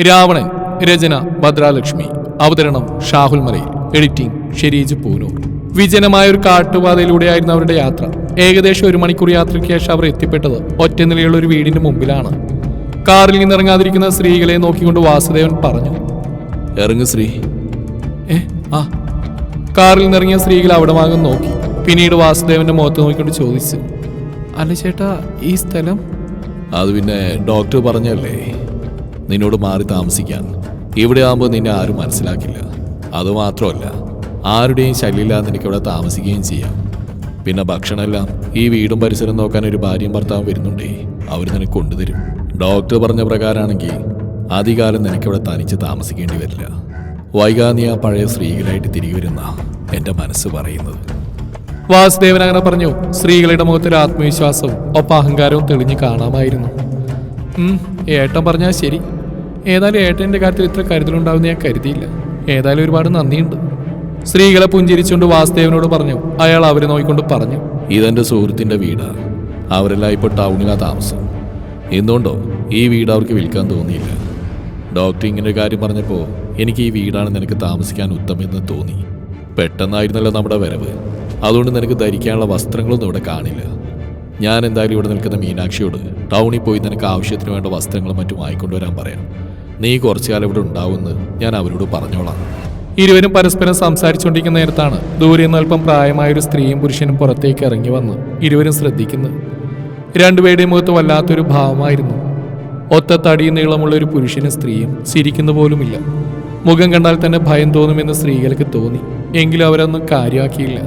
രാവണൻ രചന ഭദ്രാലക്ഷ്മി. അവതരണം ഷാഹുൽ മലയിൽ. എഡിറ്റിംഗ് ഷെരീജ് പൂനൂർ. വിജനമായ ഒരു കാട്ടുപാതയിലൂടെയായിരുന്നു അവരുടെ യാത്ര. ഏകദേശം ഒരു മണിക്കൂർ യാത്രയ്ക്ക് ശേഷം അവർ എത്തിപ്പെട്ടത് ഒറ്റ നിലയുള്ള ഒരു വീടിന്റെ മുമ്പിലാണ്. കാറിൽ നിന്നിറങ്ങാതിരിക്കുന്ന സ്ത്രീകളെ നോക്കിക്കൊണ്ട് വാസുദേവൻ പറഞ്ഞു. ഇറങ്ങു ശ്രീ. ഏ ആ. കാറിൽ നിന്നിറങ്ങിയ സ്ത്രീകൾ അവിടെ വാങ്ങും നോക്കി. പിന്നീട് വാസുദേവന്റെ മുഖത്ത് നോക്കിക്കൊണ്ട് ചോദിച്ചു. അല്ല ചേട്ടാ ഈ സ്ഥലം? അത് പിന്നെ ഡോക്ടർ പറഞ്ഞല്ലേ? നിന്നോട് മാറി താമസിക്കാൻ. ഇവിടെ ആകുമ്പോൾ നിന്നെ ആരും മനസ്സിലാക്കില്ല. അതുമാത്രമല്ല ആരുടെയും ശല്യമില്ലാതെ നിനക്ക് ഇവിടെ താമസിക്കുകയും ചെയ്യാം. പിന്നെ ഭക്ഷണമെല്ലാം ഈ വീടും പരിസരം നോക്കാൻ ഒരു ഭാര്യയും ഭർത്താവും വരുന്നുണ്ടേ അവർ നിനക്ക് കൊണ്ടുതരും. ഡോക്ടർ പറഞ്ഞ പ്രകാരമാണെങ്കിൽ അധികാലം നിനക്കിവിടെ തനിച്ച് താമസിക്കേണ്ടി വരില്ല. വൈകാതെ ആ പഴയ സ്ത്രീകളായിട്ട് തിരികെ വരുന്ന എന്റെ മനസ്സ് പറയുന്നത്. വാസുദേവൻ അങ്ങനെ പറഞ്ഞു. സ്ത്രീകളുടെ മുഖത്തൊരു ആത്മവിശ്വാസവും ഒപ്പം അഹങ്കാരവും തെളിഞ്ഞു കാണാമായിരുന്നു. ഏട്ടം ഏട്ടൻ പറഞ്ഞാൽ ശരി. ഏതായാലും ഏട്ടന്റെ കാര്യത്തിൽ ഇത്ര കരുതലുണ്ടാവുമെന്ന് ഞാൻ കരുതിയില്ല. ഏതായാലും ഒരുപാട് നന്ദിയുണ്ട്. സ്ത്രീകളെ പുഞ്ചിരിച്ചുകൊണ്ട് വാസുദേവനോട് പറഞ്ഞു. അയാൾ അവരെ നോക്കിക്കൊണ്ട് പറഞ്ഞു. ഇതെന്റെ സുഹൃത്തിന്റെ വീടാണ് അവരെല്ലാം ഇപ്പോൾ ടൗണിലാണ് താമസം. എന്തുകൊണ്ടോ ഈ വീട് അവർക്ക് വിൽക്കാൻ തോന്നിയില്ല. ഡോക്ടർ ഇങ്ങനെ കാര്യം പറഞ്ഞപ്പോൾ എനിക്ക് ഈ വീടാണ് നിനക്ക് താമസിക്കാൻ ഉത്തമെന്ന് തോന്നി. പെട്ടെന്നായിരുന്നല്ലോ നമ്മുടെ വരവ്. അതുകൊണ്ട് നിനക്ക് ധരിക്കാനുള്ള വസ്ത്രങ്ങളൊന്നും ഇവിടെ കാണില്ല. ഞാൻ എന്തായാലും ഇവിടെ നിൽക്കുന്ന മീനാക്ഷിയോട് ടൗണിൽ പോയി നിനക്ക് ആവശ്യത്തിന് വേണ്ട വസ്ത്രങ്ങളും മറ്റും വാങ്ങിക്കൊണ്ടുവരാൻ പറയാം നീ കുറച്ചു കാലം ഇവിടെ ഉണ്ടാവുമെന്ന് ഞാൻ അവരോട് പറഞ്ഞോളാം. ഇരുവരും പരസ്പരം സംസാരിച്ചുകൊണ്ടിരിക്കുന്ന നേരത്താണ് ദൂരെ നിന്ന് അല്പം പ്രായമായ ഒരു സ്ത്രീയും പുരുഷനും പുറത്തേക്ക് ഇറങ്ങി വന്ന് ഇരുവരും ശ്രദ്ധിക്കുന്നു. രണ്ടുപേരുടെയും മുഖത്ത് വല്ലാത്തൊരു ഭാവമായിരുന്നു. ഒത്ത തടി നീളമുള്ള ഒരു പുരുഷനും സ്ത്രീയും ചിരിക്കുന്ന പോലുമില്ല. മുഖം കണ്ടാൽ തന്നെ ഭയം തോന്നുമെന്ന് സ്ത്രീകൾക്ക് തോന്നി. എങ്കിലും അവരൊന്നും കാര്യമാക്കിയില്ല.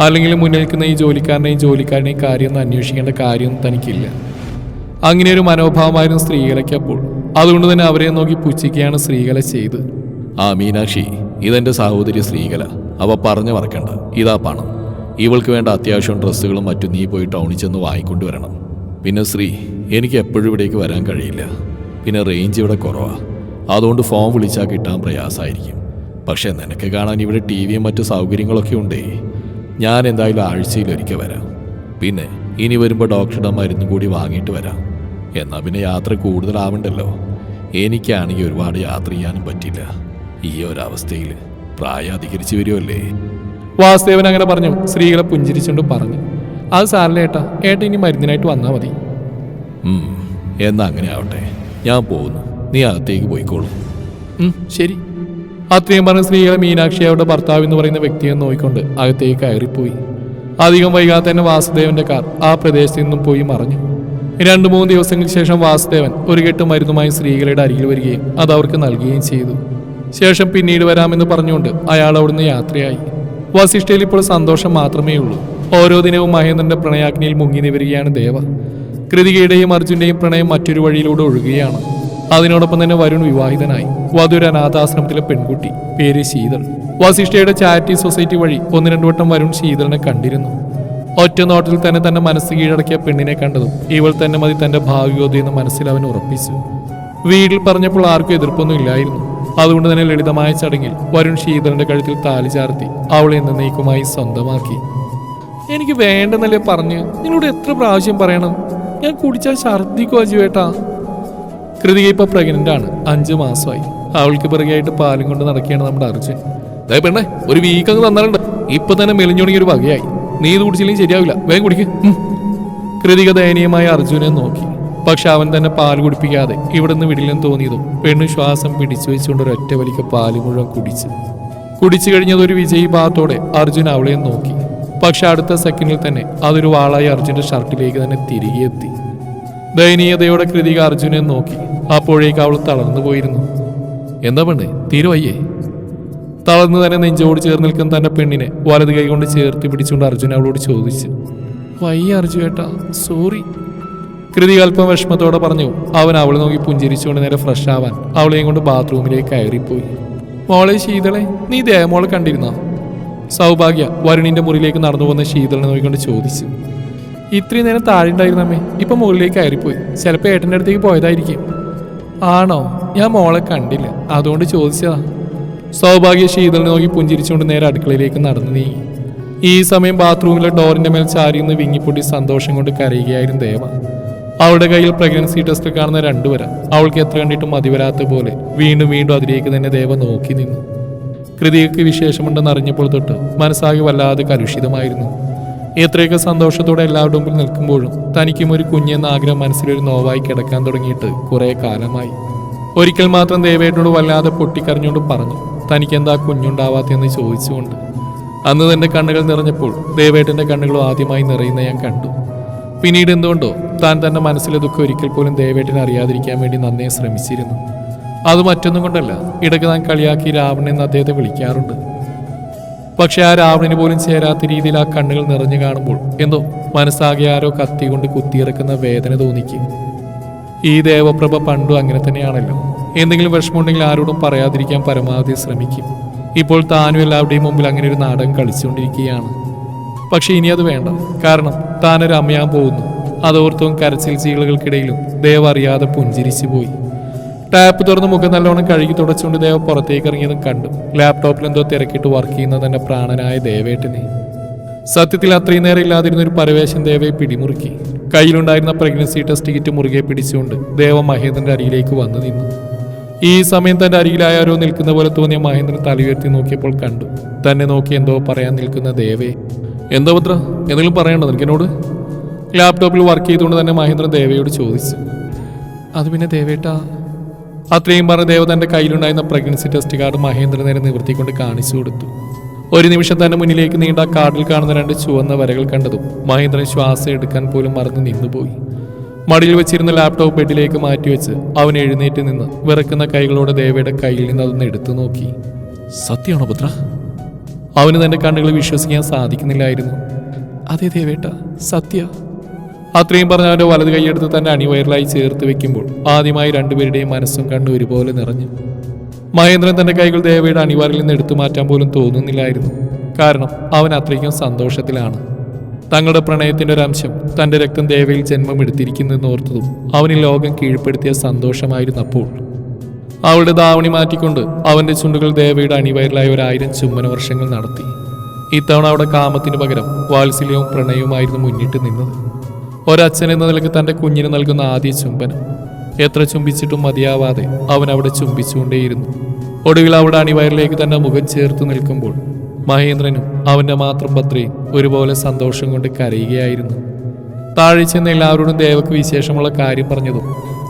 അല്ലെങ്കിൽ മുന്നിൽ നിൽക്കുന്ന ഈ ജോലിക്കാരനെയും ജോലിക്കാരനെയും കാര്യമൊന്നും അന്വേഷിക്കേണ്ട കാര്യമൊന്നും തനിക്കില്ല. അങ്ങനെ ഒരു മനോഭാവമായിരുന്നു സ്ത്രീകളൊക്കെ അപ്പോൾ. അതുകൊണ്ട് തന്നെ അവരെ നോക്കി പുച്ഛിക്കുകയാണ് ശ്രീകല ചെയ്ത്. ആ മീനാക്ഷി ഇതെന്റെ സഹോദരി ശ്രീകല. അവ പറഞ്ഞു മറക്കണ്ട. ഇതാ പണം. ഇവൾക്ക് വേണ്ട അത്യാവശ്യം ഡ്രസ്സുകളും മറ്റും നീ പോയി ടൗണിൽ ചെന്ന് വാങ്ങിക്കൊണ്ടുവരണം പിന്നെ ശ്രീ എനിക്ക് എപ്പോഴും ഇവിടേക്ക് വരാൻ കഴിയില്ല. പിന്നെ റേഞ്ച് ഇവിടെ കുറവാണ് അതുകൊണ്ട് ഫോൺ വിളിച്ചാൽ കിട്ടാൻ പ്രയാസമായിരിക്കും പക്ഷേ നിനക്ക് കാണാൻ ഇവിടെ ടി വിയും മറ്റു സൗകര്യങ്ങളൊക്കെ ഉണ്ടേ. ഞാൻ എന്തായാലും ആഴ്ചയിൽ ഒരിക്കൽ വരാം. പിന്നെ ഇനി വരുമ്പോൾ ഡോക്ടറുടെ മരുന്നും കൂടി വാങ്ങിയിട്ട് വരാം. എന്നാൽ പിന്നെ യാത്ര കൂടുതലാവണ്ടല്ലോ. എനിക്കാണെങ്കിൽ ഒരുപാട് യാത്ര ചെയ്യാനും പറ്റില്ല. ഈ ഒരവസ്ഥയിൽ പ്രായം അധികരിച്ചു വരുമല്ലേ വാസുദേവൻ അങ്ങനെ പറഞ്ഞു. സ്ത്രീകളെ പുഞ്ചിരിച്ചുകൊണ്ട് പറഞ്ഞു. അത് സാറില്ല ഏട്ടാ. ഏട്ട ഇനി മരുന്നിനായിട്ട് വന്നാൽ മതി. എന്നാ അങ്ങനെ ആവട്ടെ. ഞാൻ പോകുന്നു. നീ അകത്തേക്ക് പോയിക്കോളൂ. ശരി. അത്രയും പറഞ്ഞ സ്ത്രീകളെ മീനാക്ഷി അവരുടെ ഭർത്താവ് എന്ന് പറയുന്ന വ്യക്തിയെ നോക്കിക്കൊണ്ട് അകത്തേക്ക് കയറിപ്പോയി. അധികം വൈകാതെ തന്നെ വാസുദേവന്റെ കാർ ആ പ്രദേശത്ത് നിന്നും പോയി മറഞ്ഞു. രണ്ടു മൂന്ന് ദിവസങ്ങൾക്ക് ശേഷം വാസുദേവൻ ഒരു കെട്ട് മരുന്നുമായി സ്ത്രീകളുടെ അരികിൽ വരികയും അത് അവർക്ക് നൽകുകയും ചെയ്തു. ശേഷം പിന്നീട് വരാമെന്ന് പറഞ്ഞുകൊണ്ട് അയാൾ അവിടുന്ന് യാത്രയായി. വസിഷ്ഠയിൽ ഇപ്പോൾ സന്തോഷം മാത്രമേ ഉള്ളൂ. ഓരോ ദിനവും മഹേന്ദ്രന്റെ പ്രണയാഗ്നിയിൽ മുങ്ങി നിവരികയാണ് ദേവ. കൃതികയുടെയും അർജുന്റെയും പ്രണയം മറ്റൊരു വഴിയിലൂടെ ഒഴുകുകയാണ്. അതിനോടൊപ്പം തന്നെ വരുൺ വിവാഹിതനായി. വധുര അനാഥാശ്രമത്തിലെ പെൺകുട്ടി. പേര് ശീതൾ. വസിഷ്ഠയുടെ ചാരിറ്റി സൊസൈറ്റി വഴി ഒന്ന് രണ്ടു വട്ടം വരുൺ ശീതളിനെ കണ്ടിരുന്നു. ഒറ്റ നോട്ടിൽ തന്നെ തന്റെ മനസ്സ് കീഴടക്കിയ പെണ്ണിനെ കണ്ടതും ഇവൾ തന്നെ മതി തന്റെ ഭാവിയോധി എന്ന് മനസ്സിൽ അവൻ ഉറപ്പിച്ചു. വീട്ടിൽ പറഞ്ഞപ്പോൾ ആർക്കും എതിർപ്പൊന്നും ഇല്ലായിരുന്നു. അതുകൊണ്ട് തന്നെ ലളിതമായ ചടങ്ങിൽ വരുൺ ശീതളിന്റെ കഴുത്തിൽ താലി ചാർത്തി അവളെ എന്നേക്കുമായി സ്വന്തമാക്കി. എനിക്ക് വേണ്ടെന്നല്ലേ പറഞ്ഞ് നിങ്ങളോട് എത്ര പ്രാവശ്യം പറയണം? ഞാൻ കുടിച്ചാൽ ഛർദിക്കോ അജുവേട്ടാ കൃതിക ഇപ്പൊ പ്രഗ്നന്റ് ആണ്. അഞ്ചു മാസമായി. അവൾക്ക് പിറകെയായിട്ട് പാലും കൊണ്ട് നടക്കുകയാണ് നമ്മുടെ അർജുൻ. പെണ്ണെ ഒരു വീക്ക് അങ്ങ് തന്നാലുണ്ട്. ഇപ്പൊ തന്നെ മെലിഞ്ഞുണങ്ങിയ ഒരു വകയായി. നീ ഇത് കുടിച്ചില്ലെങ്കിൽ ശരിയാവില്ല. വേഗം കുടിക്ക്. കൃതിക ദയനീയമായ അർജുനെ നോക്കി. പക്ഷെ അവൻ തന്നെ പാൽ കുടിപ്പിക്കാതെ ഇവിടുന്ന് വിടില്ലെന്ന് തോന്നിയതും പെണ്ണ് ശ്വാസം പിടിച്ചു വെച്ചുകൊണ്ട് ഒരു ഒറ്റ വലിക്ക് പാൽ മുഴുവൻ കുടിച്ചു. കുടിച്ചു കഴിഞ്ഞത് ഒരു വിജയി ഭാഗത്തോടെ അർജുൻ അവളെ നോക്കി. പക്ഷെ അടുത്ത സെക്കൻഡിൽ തന്നെ അതൊരു വാളായി അർജുന്റെ ഷർട്ടിലേക്ക് തന്നെ തിരികെ എത്തി. ദയനീയതയോടെ കൃതിക അർജുനെ നോക്കി. അപ്പോഴേക്ക് അവൾ തളർന്നു പോയിരുന്നു. എന്താ പെണ്ണ്? തീരെ വയ്യേ തളർന്നു തന്നെ നെഞ്ചോട് ചേർന്ന് നിൽക്കുന്ന തന്റെ പെണ്ണിനെ വലത് കൈ കൊണ്ട് ചേർത്ത് പിടിച്ചുകൊണ്ട് അർജുൻ അവളോട് ചോദിച്ചു വയ്യ അർജു ഏട്ടാ സോറി കൃതി അല്പം വിഷമത്തോടെ പറഞ്ഞു അവൻ അവളെ നോക്കി പുഞ്ചിരിച്ചുകൊണ്ട് നേരെ ഫ്രഷ് ആവാൻ അവളെയും കൊണ്ട് ബാത്റൂമിലേക്ക് കയറിപ്പോയി. മോളെ ശീതളെ നീ ദേവമോളെ കണ്ടിരുന്നോ? സൗഭാഗ്യ വരുണിന്റെ മുറിയിലേക്ക് നടന്നു പോകുന്ന ശീതളിനെ നോക്കിക്കൊണ്ട് ചോദിച്ചു ഇത്രയും നേരം താഴെ ഉണ്ടായിരുന്നമ്മേ ഇപ്പൊ മുകളിലേക്ക് കയറിപ്പോയി. ചിലപ്പോൾ ഏട്ടന്റെ അടുത്തേക്ക് പോയതായിരിക്കും. ആണോ? ഞാൻ മോളെ കണ്ടില്ല. അതുകൊണ്ട് ചോദിച്ചതാ സൗഭാഗ്യ ശീതളിനെ നോക്കി പുഞ്ചിരിച്ചുകൊണ്ട് നേരെ അടുക്കളയിലേക്ക് നടന്നു നീങ്ങി ഈ സമയം ബാത്റൂമിലെ ഡോറിന്റെ മേൽ ചാരിയുന്ന വിങ്ങിപ്പൊട്ടി സന്തോഷം കൊണ്ട് കരയുകയായിരുന്നു ദേവ. അവളുടെ കയ്യിൽ പ്രഗ്നൻസി ടെസ്റ്റ് കാണുന്ന രണ്ടുപേര അവൾക്ക് എത്ര കണ്ടിട്ടും മതിവരാത്ത പോലെ വീണ്ടും വീണ്ടും അതിലേക്ക് തന്നെ ദേവ നോക്കി നിന്നു. കൃതികൾക്ക് വിശേഷമുണ്ടെന്ന് അറിഞ്ഞപ്പോൾ തൊട്ട് മനസ്സാകെ വല്ലാതെ കലുഷിതമായിരുന്നു. എത്രയൊക്കെ സന്തോഷത്തോടെ എല്ലാവരുടെ മുമ്പിൽ നിൽക്കുമ്പോഴും തനിക്കും ഒരു കുഞ്ഞെന്ന ആഗ്രഹം മനസ്സിലൊരു നോവായി കിടക്കാൻ തുടങ്ങിയിട്ട് കുറേ കാലമായി. ഒരിക്കൽ മാത്രം ദേവയോട് വല്ലാതെ പൊട്ടിക്കരഞ്ഞുകൊണ്ട് പറഞ്ഞു. തനിക്ക് എന്താ കുഞ്ഞുണ്ടാവാത്തെന്ന് ചോദിച്ചുകൊണ്ട് അന്ന് തന്റെ കണ്ണുകൾ നിറഞ്ഞപ്പോൾ ദേവേട്ടന്റെ കണ്ണുകളും ആദ്യമായി നിറയുന്ന ഞാൻ കണ്ടു. പിന്നീട് എന്തുകൊണ്ടോ താൻ തന്റെ മനസ്സിലെ ദുഃഖം ഒരിക്കൽ പോലും ദേവേട്ടനെ അറിയാതിരിക്കാൻ വേണ്ടി നന്നേ ശ്രമിച്ചിരുന്നു. അത് മറ്റൊന്നും കൊണ്ടല്ല ഇടയ്ക്ക് താൻ കളിയാക്കി രാവണൻ എന്ന് അദ്ദേഹത്തെ വിളിക്കാറുണ്ട്. പക്ഷെ ആ രാവണന് പോലും ചേരാത്ത രീതിയിൽ ആ കണ്ണുകൾ നിറഞ്ഞു കാണുമ്പോൾ എന്തോ മനസ്സാകെ ആരോ കത്തി കൊണ്ട് കുത്തിയിറക്കുന്ന വേദന തോന്നിക്കും. ഈ ദേവപ്രഭ പണ്ടും അങ്ങനെ തന്നെയാണല്ലോ. എന്തെങ്കിലും വിഷമമുണ്ടെങ്കിൽ ആരോടും പറയാതിരിക്കാൻ പരമാവധി ശ്രമിക്കും. ഇപ്പോൾ താനും എല്ലാവരുടെയും മുമ്പിൽ അങ്ങനെ ഒരു നാടകം കളിച്ചുകൊണ്ടിരിക്കുകയാണ്. പക്ഷെ ഇനി അത് വേണ്ട. കാരണം താനൊരു അമ്മയാൻ പോകുന്നു. അതോർത്തും കരച്ചിൽ ചീളുകൾക്കിടയിലും ദേവ അറിയാതെ പുഞ്ചിരിച്ചു പോയി. ടാപ്പ് തുറന്ന് മുഖം നല്ലോണം കഴുകി തുടച്ചുകൊണ്ട് ദേവ പുറത്തേക്ക് ഇറങ്ങിയതും കണ്ടു. ലാപ്ടോപ്പിൽ എന്തോ തിരക്കിട്ട് വർക്ക് ചെയ്യുന്ന തന്റെ പ്രാണനായ ദേവേട്ടനെ. സത്യത്തിൽ അത്രയും നേരം ഇല്ലാതിരുന്ന ഒരു പരവേശം ദേവയെ പിടിമുറുക്കി. കയ്യിലുണ്ടായിരുന്ന പ്രഗ്നൻസി ടെസ്റ്റ് കിറ്റ് മുറുകെ പിടിച്ചുകൊണ്ട് ദേവ മഹേന്ദ്രന്റെ അരിയിലേക്ക് വന്നു നിന്നു. ഈ സമയം തന്റെ അരികിലായാരോ നിൽക്കുന്ന പോലെ തോന്നിയ മഹേന്ദ്രൻ തലയുയർത്തി നോക്കിയപ്പോൾ കണ്ടു. തന്നെ നോക്കി എന്തോ പറയാൻ നിൽക്കുന്ന ദേവേ. എന്തോ പുത്ര? എന്തെങ്കിലും പറയണ്ടോ നിനക്കെന്നോട്? ലാപ്ടോപ്പിൽ വർക്ക് ചെയ്തുകൊണ്ട് തന്നെ മഹേന്ദ്രൻ ദേവയോട് ചോദിച്ചു. അത് പിന്നെ ദേവേട്ടാ അത്രയും പറഞ്ഞ ദേവ തന്റെ കയ്യിലുണ്ടായിരുന്ന പ്രഗ്നൻസി ടെസ്റ്റ് കാർഡ് മഹേന്ദ്രൻ നേരെ നിവർത്തിക്കൊണ്ട് കാണിച്ചു കൊടുത്തു. ഒരു നിമിഷം തന്നെ മുന്നിലേക്ക് നീണ്ട കാർഡിൽ കാണുന്ന രണ്ട് ചുവന്ന വരകൾ കണ്ടതും മഹേന്ദ്രൻ ശ്വാസം എടുക്കാൻ പോലും മറന്ന് നിന്നുപോയി. മടിയിൽ വെച്ചിരുന്ന ലാപ്ടോപ്പ് ബെഡിലേക്ക് മാറ്റിവെച്ച് അവൻ എഴുന്നേറ്റ് നിന്ന് വിറക്കുന്ന കൈകളോടെ ദേവയുടെ കയ്യിൽ നിന്ന് അതൊന്ന് എടുത്തു നോക്കി. സത്യമാണോ പുത്ര? അവന് തന്റെ കണ്ണുകൾ വിശ്വസിക്കാൻ സാധിക്കുന്നില്ലായിരുന്നു. അതെ ദേവേട്ട സത്യ. അത്രയും പറഞ്ഞ അവന്റെ വലത് കൈയെടുത്ത് തന്റെ അണിവയറിലായി ചേർത്ത് വെക്കുമ്പോൾ ആദ്യമായി രണ്ടുപേരുടെയും മനസ്സും കണ്ണും ഒരുപോലെ നിറഞ്ഞു. മഹേന്ദ്രൻ തന്റെ കൈകൾ ദേവയുടെ അണിവാറിൽ നിന്ന് എടുത്തു മാറ്റാൻ പോലും തോന്നുന്നില്ലായിരുന്നു. കാരണം അവൻ അത്രയ്ക്കും സന്തോഷത്തിലാണ്. തങ്ങളുടെ പ്രണയത്തിന്റെ ഒരു അംശം തന്റെ രക്തം ദേവയിൽ ജന്മം എടുത്തിരിക്കുന്നെന്ന് ഓർത്തതും അവന് ലോകം കീഴ്പ്പെടുത്തിയ സന്തോഷമായിരുന്നപ്പോൾ. അവളുടെ ദാവണി മാറ്റിക്കൊണ്ട് അവന്റെ ചുണ്ടുകൾ ദേവയുടെ അണിവയറിലായ ഒരായിരം ചുമ്മന വർഷങ്ങൾ നടത്തി. ഇത്തവണ അവിടെ കാമത്തിന് പകരം വാത്സല്യവും പ്രണയവുമായിരുന്നു മുന്നിട്ട് നിന്നത്. ഒരച്ഛൻ എന്ന നിലയ്ക്ക് തന്റെ കുഞ്ഞിന് നൽകുന്ന ആദ്യ ചുംബനം. എത്ര ചുംബിച്ചിട്ടും മതിയാവാതെ അവൻ അവിടെ ചുംബിച്ചുകൊണ്ടേയിരുന്നു. ഒടുവിൽ അവിടെ അണിവയറിലേക്ക് തന്റെ മുഖം ചേർത്ത് നിൽക്കുമ്പോൾ മഹേന്ദ്രനും മാത്രം ഭദ്രയും ഒരുപോലെ സന്തോഷം കൊണ്ട് കരയുകയായിരുന്നു. താഴെ ചെന്ന് എല്ലാവരോടും ദേവക്ക് വിശേഷമുള്ള കാര്യം പറഞ്ഞതും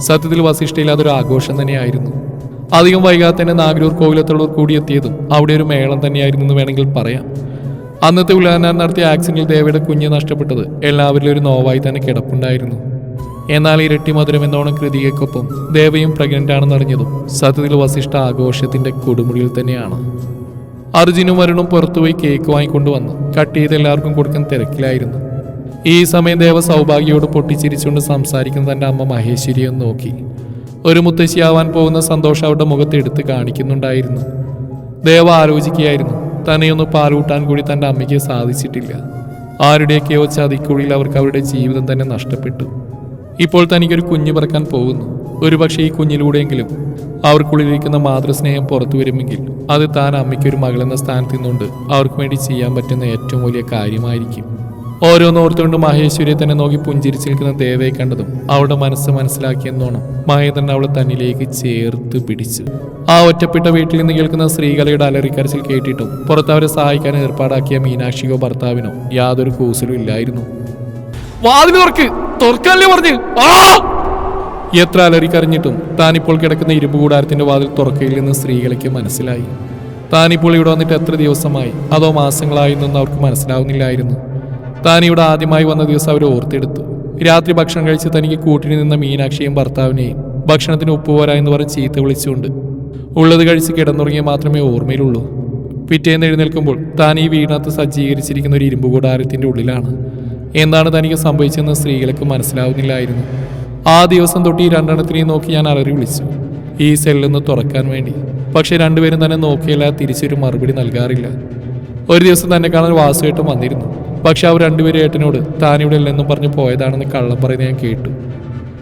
സത്യത്തിൽ വസിഷ്ഠയിൽ അതൊരു ആഘോഷം തന്നെയായിരുന്നു. അധികം വൈകാതെ തന്നെ നാഗരൂർ കോവിലത്തുള്ളവർ കൂടിയെത്തിയതും അവിടെ ഒരു മേളം തന്നെയായിരുന്നു എന്ന് വേണമെങ്കിൽ പറയാം. അന്നത്തെ ഉല്ലാനാൻ നടത്തിയ ആക്സിഡന്റിൽ ദേവയുടെ കുഞ്ഞ് നഷ്ടപ്പെട്ടത് എല്ലാവരിലും ഒരു നോവായി തന്നെ കിടപ്പുണ്ടായിരുന്നു. എന്നാൽ ഇരട്ടി മധുരം എന്നോണം കൃതികയ്ക്കൊപ്പം ദേവയും ആണെന്ന് അറിഞ്ഞതും സത്യത്തിൽ വസിഷ്ഠ ആഘോഷത്തിന്റെ കൊടുമുടിയിൽ തന്നെയാണ്. അർജുനും വരുണും പുറത്തുപോയി കേക്ക് വാങ്ങിക്കൊണ്ടുവന്നു കട്ട് ചെയ്ത് എല്ലാവർക്കും കൊടുക്കാൻ തിരക്കിലായിരുന്നു. ഈ സമയം ദേവ സൗഭാഗ്യയോട് പൊട്ടിച്ചിരിച്ചുകൊണ്ട് സംസാരിക്കുന്ന തന്റെ അമ്മ മഹേശ്വരിയെ നോക്കി. ഒരു മുത്തശ്ശിയാവാൻ പോകുന്ന സന്തോഷം അവരുടെ മുഖത്ത് എടുത്ത് കാണിക്കുന്നുണ്ടായിരുന്നു. ദേവ ആലോചിക്കുകയായിരുന്നു. തന്നെയൊന്ന് പാലൂട്ടാൻ കൂടി തന്റെ അമ്മയ്ക്ക് സാധിച്ചിട്ടില്ല. ആരുടെയൊക്കെയോ ചതിക്കുള്ളിൽ അവർക്ക് അവരുടെ ജീവിതം തന്നെ നഷ്ടപ്പെട്ടു. ഇപ്പോൾ തനിക്കൊരു കുഞ്ഞു പിറക്കാൻ പോകുന്നു. ഒരുപക്ഷെ ഈ കുഞ്ഞിലൂടെയെങ്കിലും അവർക്കുള്ളിലിരിക്കുന്ന മാതൃസ്നേഹം പുറത്തു വരുമെങ്കിൽ അത് താൻ അമ്മയ്ക്കൊരു മകളെന്ന സ്ഥാനത്ത് നിന്നുകൊണ്ട് അവർക്ക് വേണ്ടി ചെയ്യാൻ പറ്റുന്ന ഏറ്റവും വലിയ കാര്യമായിരിക്കും. ഓരോന്നോർത്തുകൊണ്ട് മഹേശ്വരിയെ തന്നെ നോക്കി പുഞ്ചിരിച്ച് നിൽക്കുന്ന ദേവയെ കണ്ടതും അവളുടെ മനസ്സ് മനസ്സിലാക്കിയെന്നോണം മഹേന്ദ്രൻ അവളെ തന്നിലേക്ക് ചേർത്ത് പിടിച്ചു. ആ ഒറ്റപ്പെട്ട വീട്ടിൽ നിന്ന് കേൾക്കുന്ന സ്ത്രീകളുടെ അലറിക്കരച്ചിൽ കേട്ടിട്ടും പുറത്ത് അവരെ സഹായിക്കാൻ ഏർപ്പാടാക്കിയ മീനാക്ഷിയോ ഭർത്താവിനോ യാതൊരു കൂസലും ഇല്ലായിരുന്നു. വാതിൽ തുറക്ക്. തുറക്കല്ലേ പറഞ്ഞ്? എത്ര അലറിക്കറിഞ്ഞിട്ടും താനിപ്പോൾ കിടക്കുന്ന ഇരുമ്പ് കൂടാരത്തിന്റെ വാതിൽ തുറക്കയിൽ നിന്ന് സ്ത്രീകൾക്ക് മനസ്സിലായി. താനിപ്പോൾ ഇവിടെ വന്നിട്ട് എത്ര ദിവസമായി? അതോ മാസങ്ങളായി എന്നൊന്നും അവർക്ക് മനസ്സിലാവുന്നില്ലായിരുന്നു. താനിവിടെ ആദ്യമായി വന്ന ദിവസം അവർ ഓർത്തെടുത്തു. രാത്രി ഭക്ഷണം കഴിച്ച് തനിക്ക് കൂട്ടിന് നിന്ന മീനാക്ഷിയും ഭർത്താവിനെയും ഭക്ഷണത്തിന് ഉപ്പ് പോരാ എന്ന് പറഞ്ഞ് ചീത്ത വിളിച്ചുകൊണ്ട് ഉള്ളത് കഴിച്ച് കിടന്നുറങ്ങിയ മാത്രമേ ഓർമ്മയിലുള്ളൂ. പിറ്റേന്ന് എഴുന്നേൽക്കുമ്പോൾ താൻ ഈ വീടിനകത്ത് സജ്ജീകരിച്ചിരിക്കുന്ന ഒരു ഇരുമ്പ് കൂടാരത്തിന്റെ ഉള്ളിലാണ്. എന്താണ് തനിക്ക് സംഭവിച്ചതെന്ന് സ്ത്രീകൾക്ക് മനസ്സിലാവുന്നില്ലായിരുന്നു. ആ ദിവസം തൊട്ട് ഈ രണ്ടെണ്ണത്തിനെയും നോക്കി ഞാൻ അലറി വിളിച്ചു. ഈ സെല്ലൊന്ന് തുറക്കാൻ വേണ്ടി. പക്ഷെ രണ്ടുപേരും തന്നെ നോക്കിയല്ല തിരിച്ചൊരു മറുപടി നൽകാറില്ല. ഒരു ദിവസം തന്നെ കാണാൻ വാസുവേട്ടൻ വന്നിരുന്നു. പക്ഷെ അവർ രണ്ടുപേരും ഏട്ടനോട് താനിവിടെ ഇല്ലെന്നും പറഞ്ഞ് പോയതാണെന്ന് കള്ളം പറയുന്നത് ഞാൻ കേട്ടു.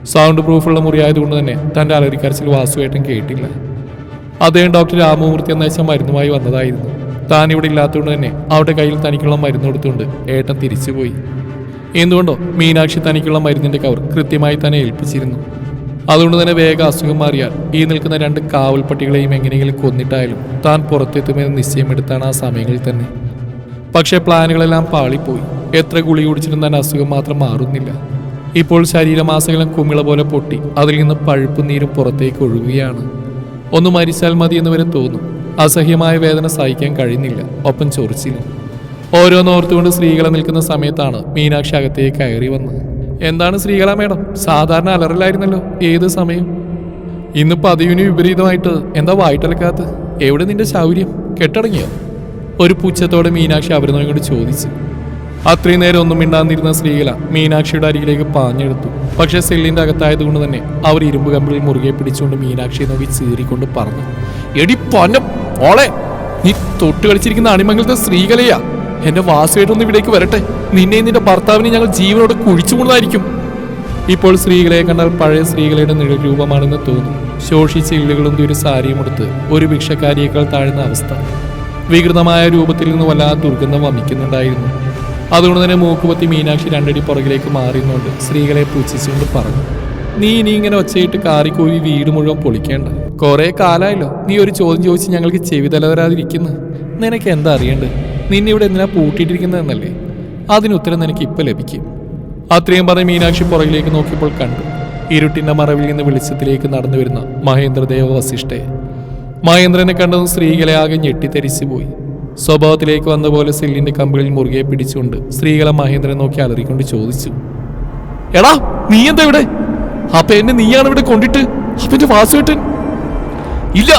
സൗണ്ട് പ്രൂഫുള്ള മുറിയായതുകൊണ്ട് തന്നെ തന്റെ അലറിക്കരച്ചിൽ വാസുവേട്ടൻ കേട്ടില്ല. അദ്ദേഹം ഡോക്ടർ രാമമൂർത്തി എന്ന വെച്ചാൽ മരുന്നുമായി വന്നതായിരുന്നു. താൻ ഇവിടെ ഇല്ലാത്തതുകൊണ്ട് തന്നെ അവരുടെ കയ്യിൽ തനിക്കുള്ള മരുന്ന് കൊടുത്തുകൊണ്ട് ഏട്ടൻ തിരിച്ചുപോയി. എന്തുകൊണ്ടോ മീനാക്ഷി തനിക്കുള്ള മരുന്നിന്റെ കവർ കൃത്യമായി തന്നെ ഏൽപ്പിച്ചിരുന്നു. അതുകൊണ്ട് തന്നെ വേഗം അസുഖം മാറിയാൽ ഈ നിൽക്കുന്ന രണ്ട് കാവൽ പട്ടികളെയും എങ്ങനെയെങ്കിലും കൊന്നിട്ടായാലും താൻ പുറത്തെത്തുമെന്ന് നിശ്ചയമെടുത്താണ് ആ സമയങ്ങളിൽ തന്നെ. പക്ഷേ പ്ലാനുകളെല്ലാം പാളിപ്പോയി. എത്ര ഗുളി തന്നെ അസുഖം മാത്രം മാറുന്നില്ല. ഇപ്പോൾ ശരീരമാസകലം കുമിള പോലെ പൊട്ടി അതിൽ നിന്ന് പഴുപ്പ് നീരും പുറത്തേക്ക് ഒഴുകുകയാണ്. ഒന്ന് മരിച്ചാൽ മതി എന്ന് വരെ തോന്നും. അസഹ്യമായ വേദന സഹിക്കാൻ കഴിയുന്നില്ല. ഒപ്പം ചൊറിച്ചിലും. ഓരോന്നോർത്തുകൊണ്ട് സ്ത്രീകളെ നിൽക്കുന്ന സമയത്താണ് മീനാക്ഷി അകത്തേക്ക് കയറി വന്നത്. എന്താണ് ശ്രീകല മേഡം? സാധാരണ അലറലായിരുന്നല്ലോ. ഏത് സമയം? ഇന്ന് പതിവിന് വിപരീതമായിട്ട് എന്താ വായിട്ടലക്കാത്ത? എവിടെ നിന്റെ ശൗര്യം? കെട്ടടങ്ങിയോ? ഒരു പുച്ഛത്തോടെ മീനാക്ഷി അവരെ കൊണ്ട് ചോദിച്ചു. അത്രയും നേരം ഒന്നും മിണ്ടാന്നിരുന്ന സ്ത്രീകല മീനാക്ഷിയുടെ അരികിലേക്ക് പാഞ്ഞെടുത്തു. പക്ഷെ സെല്ലിന്റെ അകത്തായതുകൊണ്ട് തന്നെ അവർ ഇരുമ്പ് കമ്പിളിൽ മുറുകെ പിടിച്ചുകൊണ്ട് മീനാക്ഷിയെ നോക്കി ചീറിക്കൊണ്ട് പറഞ്ഞു എടി പൊന്നം ഓളെ നീ തൊട്ട് കളിച്ചിരിക്കുന്ന അണിമംഗലത്തെ സ്ത്രീകലയാ എന്റെ വാസുവായിട്ടൊന്ന് ഇവിടേക്ക് വരട്ടെ. നിന്നെയും നിന്റെ ഭർത്താവിനെ ഞങ്ങൾ ജീവനോട് കുഴിച്ചു കുഴിച്ചുകൊണ്ടതായിരിക്കും ഇപ്പോൾ സ്ത്രീകളെ കണ്ടാൽ പഴയ സ്ത്രീകളുടെ നിഴൽ രൂപമാണെന്ന് തോന്നും. ശോഷിച്ച ഇള്ളുകളും ഒരു സാരിയും എടുത്ത് ഒരു ഭിക്ഷക്കാരിയേക്കാൾ താഴ്ന്ന അവസ്ഥ. വികൃതമായ രൂപത്തിൽ നിന്ന് വല്ലാതെ ദുർഗന്ധം വമിക്കുന്നുണ്ടായിരുന്നു. അതുകൊണ്ട് തന്നെ മൂക്കുപത്തി മീനാക്ഷി രണ്ടടി പുറകിലേക്ക് മാറിയുന്നുകൊണ്ട് സ്ത്രീകളെ പൂച്ചിച്ചുകൊണ്ട് പറഞ്ഞു നീ ഇനി ഇങ്ങനെ ഒച്ചയിട്ട് കാറിക്കോയി വീട് മുഴുവൻ പൊളിക്കേണ്ട. കുറേ കാലമായല്ലോ നീ ഒരു ചോദ്യം ചോദിച്ച് ഞങ്ങൾക്ക് ചെവി തലവരാതിരിക്കുന്നു. നിനക്ക് എന്താ അറിയണ്ടത്? നിന്നെ ഇവിടെ എന്തിനാ പൂട്ടിയിട്ടിരിക്കുന്നതെന്നല്ലേ? അതിന് ഉത്തരം നിനക്ക് ഇപ്പൊ ലഭിക്കും. അത്രയും പറഞ്ഞ് മീനാക്ഷി പുറകിലേക്ക് നോക്കിയപ്പോൾ കണ്ടു. ഇരുട്ടിന്റെ മറവിൽ നിന്ന് വെളിച്ചത്തിലേക്ക് നടന്നു വരുന്ന മഹേന്ദ്രദേവ വസിഷ്ഠയെ. മഹേന്ദ്രനെ കണ്ടതും സ്ത്രീകളെ ആകെ ഞെട്ടിത്തെരിച്ചു പോയി സ്വഭാവത്തിലേക്ക് വന്ന പോലെ സെല്ലിന്റെ കമ്പിളിൽ മുറുകെ പിടിച്ചുകൊണ്ട് സ്ത്രീകളെ മഹേന്ദ്രൻ നോക്കി അലറിക്കൊണ്ട് ചോദിച്ചു എടാ നീ എന്താ ഇവിടെ? അപ്പൊ എന്നെ നീയാണ് ഇവിടെ കൊണ്ടിട്ട്? അപ്പന്റെ വാസുവേട്ടൻ? ഇല്ല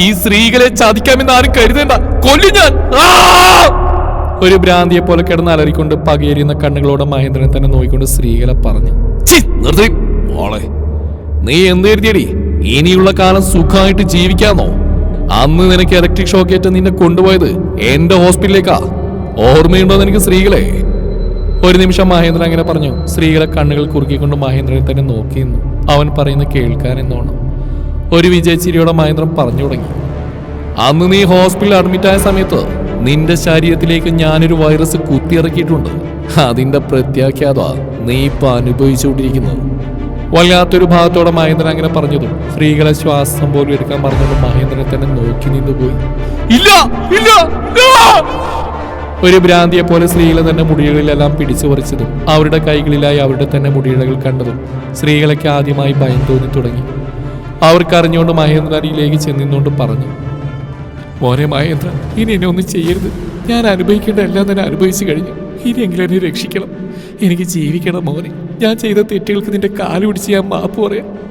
ഈ സ്ത്രീകളെ ചതിക്കാമെന്ന് ആരും കരുതേണ്ട. കൊല്ലു ഞാൻ. ഒരു ഭ്രാന്തിയെ പോലെ കിടന്ന് അലറിക്കൊണ്ട് കണ്ണുകളോട് കണ്ണുകളോടെ മഹേന്ദ്രൻ തന്നെ നോക്കിക്കൊണ്ട് സ്ത്രീകളെ പറഞ്ഞു നിർത്തി. മോളെ നീ എന്ത് കരുതിയടി? ഇനിയുള്ള കാലം സുഖമായിട്ട് ജീവിക്കാന്നോ? അന്ന് നിനക്ക് ഇലക്ട്രിക് ഷോക്കേറ്റ് നിന്നെ കൊണ്ടുപോയത് എന്റെ ഹോസ്പിറ്റലിലേക്കാ. ഓർമ്മയുണ്ടോ നിനക്ക് സ്ത്രീകളെ? ഒരു നിമിഷം മഹേന്ദ്രൻ അങ്ങനെ പറഞ്ഞു. സ്ത്രീകളെ കണ്ണുകൾ കുറുക്കിക്കൊണ്ട് മഹേന്ദ്രനെ തന്നെ നോക്കി നിന്നു. അവൻ പറയുന്നത് കേൾക്കാൻ എന്നോണം. ഒരു വിജയച്ചിരിയോടെ മഹേന്ദ്രൻ പറഞ്ഞു തുടങ്ങി. അന്ന് നീ ഹോസ്പിറ്റലിൽ അഡ്മിറ്റ് ആയ സമയത്ത് നിന്റെ ശരീരത്തിലേക്ക് ഞാനൊരു വൈറസ് കുത്തിയിറക്കിയിട്ടുണ്ട്. അതിന്റെ പ്രത്യാഖ്യാത നീ ഇപ്പൊ അനുഭവിച്ചുകൊണ്ടിരിക്കുന്നത്. വല്ലാത്തൊരു ഭാഗത്തോടെ മഹേന്ദ്രൻ അങ്ങനെ പറഞ്ഞതും സ്ത്രീകളെ ശ്വാസം പോലും എടുക്കാൻ പറഞ്ഞതും മഹേന്ദ്രനെ തന്നെ നോക്കി നിന്നുപോയി. ഇല്ല ഇല്ല! ഒരു ഭ്രാന്തിയെ പോലെ സ്ത്രീകളെ തന്നെ മുടികളിലെല്ലാം പിടിച്ചു പറിച്ചതും അവരുടെ കൈകളിലായി അവരുടെ തന്നെ മുടിയിഴകൾ കണ്ടതും സ്ത്രീകളൊക്കെ ആദ്യമായി ഭയം തോന്നി തുടങ്ങി. അവർക്കറിഞ്ഞുകൊണ്ട് മഹേന്ദ്ര അരിയിലേക്ക് ചെന്നിന്നുകൊണ്ട് പറഞ്ഞു മോനെ മഹേന്ദ്ര ഇനി എന്നെ ഒന്നും ചെയ്യരുത്. ഞാൻ അനുഭവിക്കേണ്ട എല്ലാം തന്നെ അനുഭവിച്ചു കഴിഞ്ഞു. ഇനിയെങ്കിലും എന്നെ രക്ഷിക്കണം. എനിക്ക് ജീവിക്കണം മോനെ. ഞാൻ ചെയ്ത തെറ്റുകൾക്ക് നിന്റെ കാൽ പിടിച്ച് ഞാൻ മാപ്പ് പറയാം.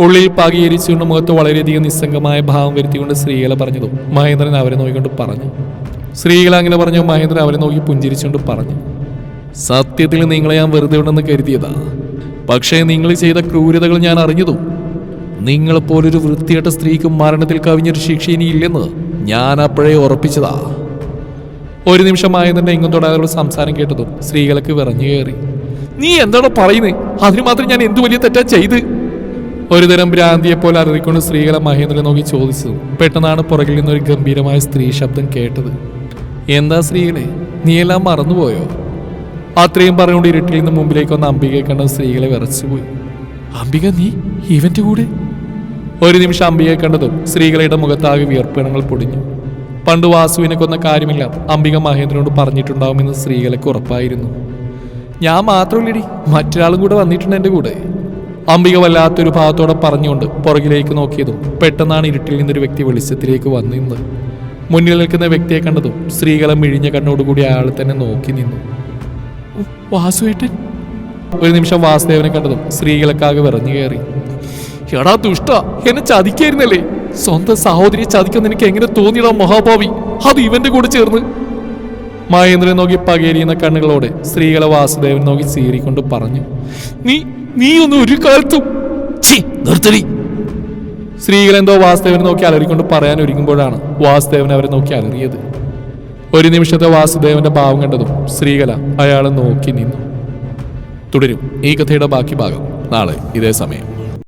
ഉള്ളിൽ പകയരിച്ചുകൊണ്ട് മുഖത്ത് വളരെയധികം നിസ്സംഗമായ ഭാവം വരുത്തിക്കൊണ്ട് സ്ത്രീകളെ പറഞ്ഞതു മഹേന്ദ്രൻ അവരെ നോക്കിക്കൊണ്ട് പറഞ്ഞു. സ്ത്രീകൾ അങ്ങനെ പറഞ്ഞു മഹേന്ദ്രൻ അവരെ നോക്കി പുഞ്ചിരിച്ചുകൊണ്ട് പറഞ്ഞു സത്യത്തിൽ നിങ്ങളെ ഞാൻ വെറുതെ ഉണ്ടെന്ന് കരുതിയതാ. പക്ഷേ നിങ്ങൾ ചെയ്ത ക്രൂരതകൾ ഞാൻ അറിഞ്ഞതും നിങ്ങളെപ്പോലൊരു വൃത്തിയേട്ട സ്ത്രീക്ക് മരണത്തിൽ കവിഞ്ഞൊരു ശിക്ഷ ഇനിയില്ലെന്ന് ഞാൻ അപ്പോഴേ ഉറപ്പിച്ചതാ. ഒരു നിമിഷമായി തന്നെ ഇങ്ങും തൊടാതെ സംസാരം കേട്ടതും സ്ത്രീകൾക്ക് വിറഞ്ഞു കയറി. നീ എന്താണോ പറയുന്നത് അതിന് മാത്രം ഞാൻ എന്തു വലിയ തെറ്റാ ചെയ്ത്? ഒരുതരം ഭ്രാന്തിയെ പോലെ അലറിക്കൊണ്ട് സ്ത്രീകളെ മഹേന്ദ്രൻ നോക്കി ചോദിച്ചു പെട്ടെന്നാണ് പുറകിൽ നിന്നൊരു ഗംഭീരമായ സ്ത്രീ ശബ്ദം കേട്ടത്. എന്താ സ്ത്രീകളെ? നീ എല്ലാം മറന്നുപോയോ? അത്രയും പറഞ്ഞുകൊണ്ട് ഇരുട്ടിൽ നിന്ന് മുമ്പിലേക്ക് വന്ന അംബികയെ കണ്ട സ്ത്രീകളെ വിറച്ചുപോയി. അംബിക നീ ഇവന്റെ കൂടെ ഒരു നിമിഷം അംബികയെ കണ്ടതും സ്ത്രീകളുടെ മുഖത്താകെ വിയർപ്പിണങ്ങൾ പൊടിഞ്ഞു. പണ്ട് വാസുവിനെ കൊന്ന കാര്യമില്ല അംബിക മഹേന്ദ്രനോട് പറഞ്ഞിട്ടുണ്ടാവുമെന്ന് സ്ത്രീകളൊക്കെ ഉറപ്പായിരുന്നു. ഞാൻ മാത്രമല്ലടി മറ്റൊരാളും കൂടെ വന്നിട്ടുണ്ട് എന്റെ കൂടെ. അംബിക വല്ലാത്തൊരു ഭാഗത്തോടെ പറഞ്ഞുകൊണ്ട് പുറകിലേക്ക് നോക്കിയതും പെട്ടെന്നാണ് ഇരുട്ടിൽ നിന്നൊരു വ്യക്തി വെളിച്ചത്തിലേക്ക് വന്നിരുന്നത് മുന്നിൽ നിൽക്കുന്ന വ്യക്തിയെ കണ്ടതും സ്ത്രീകളെ മിഴിഞ്ഞ കണ്ണോടുകൂടി അയാൾ തന്നെ നോക്കി നിന്നു. വാസുവേട്ടൻ? ഒരു നിമിഷം വാസുദേവനെ കണ്ടതും സ്ത്രീകളൊക്കെ ആകെ വിറഞ്ഞു കയറി. എടാ ദുഷ്ട എന്നെ ചതിക്കായിരുന്നല്ലേ? സ്വന്തം സഹോദരിയെ ചതിക്കാൻ നിനക്ക് എങ്ങനെ തോന്നിയടാ മഹാഭാവി? അത് ഇവന്റെ കൂടെ ചേർന്ന്. മഹേന്ദ്രൻ നോക്കി പകേരിയുന്ന കണ്ണുകളോട് സ്ത്രീകളെ വാസുദേവൻ നോക്കി സീറിക്കൊണ്ട് പറഞ്ഞു നീ നീ ഒന്ന് ഒരു കാലത്തും സ്ത്രീകളെന്തോ വാസുദേവനെ നോക്കി അലറിക്കൊണ്ട് പറയാൻ ഒരുങ്ങുമ്പോഴാണ് വാസുദേവൻ അവരെ നോക്കി അലറിയത്. ഒരു നിമിഷത്തെ വാസുദേവന്റെ ഭാവം കണ്ടതും സ്ത്രീകല അയാളെ നോക്കി നിന്നു. തുടരും ഈ കഥയുടെ ബാക്കി ഭാഗം. നാളെ ഇതേ സമയം.